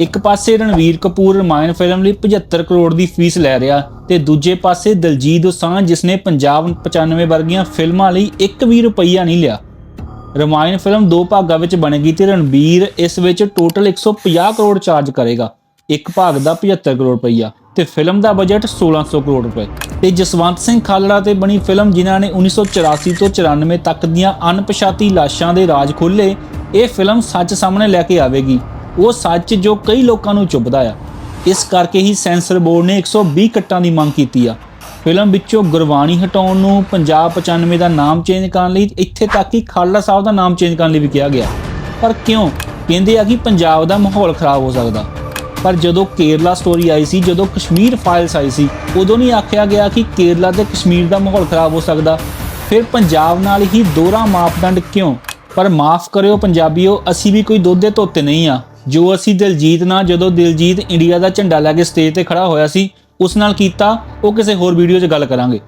ਇੱਕ ਪਾਸੇ ਰਣਵੀਰ ਕਪੂਰ ਰਮਾਇਣ ਫਿਲਮ ਲਈ 75 ਕਰੋੜ ਦੀ ਫੀਸ ਲੈ ਰਿਹਾ ਤੇ ਦੂਜੇ ਪਾਸੇ ਦਲਜੀਤ ਦੋਸਾਂਝ, ਜਿਸਨੇ ਪੰਜਾਬ 95 ਵਰਗੀਆਂ ਫਿਲਮਾਂ ਲਈ 1 ਵੀ ਰੁਪਈਆ ਨਹੀਂ ਲਿਆ। ਰਮਾਇਣ ਫਿਲਮ ਦੋ ਭਾਗਾਂ ਵਿੱਚ ਬਣੇਗੀ ਤੇ ਰਣਬੀਰ ਇਸ ਵਿੱਚ ਟੋਟਲ 150 ਕਰੋੜ ਚਾਰਜ ਕਰੇਗਾ। ਇੱਕ ਭਾਗ ਦਾ 75 ਕਰੋੜ ਰੁਪਈਆ ਤੇ ਫਿਲਮ ਦਾ ਬਜਟ 1600 ਕਰੋੜ ਰੁਪਏ। ਤੇ ਜਸਵੰਤ ਸਿੰਘ ਖਾਲੜਾ ਤੇ ਬਣੀ ਫਿਲਮ ਜਿਨ੍ਹਾਂ ਨੇ 1984 ਤੋਂ 94 ਤੱਕ ਦੀਆਂ ਅਣਪਛਾਤੀ ਲਾਸ਼ਾਂ ਦੇ ਰਾਜ ਖੋਲੇ ਇਹ ਫਿਲਮ ਸੱਚ ਸਾਹਮਣੇ ਲੈ ਕੇ ਆਵੇਗੀ। ਉਹ ਸੱਚ ਜੋ ਕਈ ਲੋਕਾਂ ਨੂੰ ਚੁੱਭਦਾ ਆ। ਇਸ ਕਰਕੇ ਹੀ ਸੈਂਸਰ ਬੋਰਡ ਨੇ 120 ਕੱਟਾਂ ਦੀ ਮੰਗ ਕੀਤੀ ਆ। ਫਿਲਮ ਵਿੱਚੋਂ ਗੁਰਬਾਣੀ ਹਟਾਉਣ ਨੂੰ ਪੰਜਾਬ 95 ਦਾ ਨਾਮ ਚੇਂਜ ਕਰਨ ਲਈ ਇੱਥੇ ਤੱਕ ਕਿ ਖਾਲੜਾ ਸਾਹਿਬ ਦਾ ਨਾਮ ਚੇਂਜ ਕਰਨ ਲਈ ਵੀ ਕਿਹਾ ਗਿਆ। ਪਰ ਕਿਉਂ? ਕਹਿੰਦੇ ਆ ਕਿ ਪੰਜਾਬ ਦਾ ਮਾਹੌਲ ਖਰਾਬ ਹੋ ਸਕਦਾ। ਪਰ ਜਦੋਂ ਕੇਰਲਾ ਸਟੋਰੀ ਆਈ ਸੀ, ਜਦੋਂ ਕਸ਼ਮੀਰ ਫਾਈਲਸ ਆਈ ਸੀ, ਉਦੋਂ ਨਹੀਂ ਆਖਿਆ ਗਿਆ ਕਿ ਕੇਰਲਾ ਤੇ ਕਸ਼ਮੀਰ ਦਾ ਮਾਹੌਲ ਖਰਾਬ ਹੋ ਸਕਦਾ। ਫਿਰ ਪੰਜਾਬ ਨਾਲ ਹੀ ਦੋਹਰਾ ਮਾਪਦੰਡ ਕਿਉਂ? ਪਰ ਮਾਫ ਕਰਿਓ ਪੰਜਾਬੀਓ, ਅਸੀਂ ਵੀ ਕੋਈ ਦੁੱਧ ਦੇ ਧੋਤੇ ਨਹੀਂ ਆ। ਜੋ ਅਸੀਂ ਦਿਲਜੀਤ ਨਾਲ ਜਦੋਂ ਦਿਲਜੀਤ ਇੰਡੀਆ ਦਾ ਝੰਡਾ ਲੈ ਕੇ ਸਟੇਜ ਤੇ ਖੜਾ ਹੋਇਆ ਸੀ, ਉਸ ਨਾਲ ਕੀਤਾ, ਉਹ ਕਿਸੇ ਹੋਰ ਵੀਡੀਓ 'ਚ ਗੱਲ ਕਰਾਂਗੇ।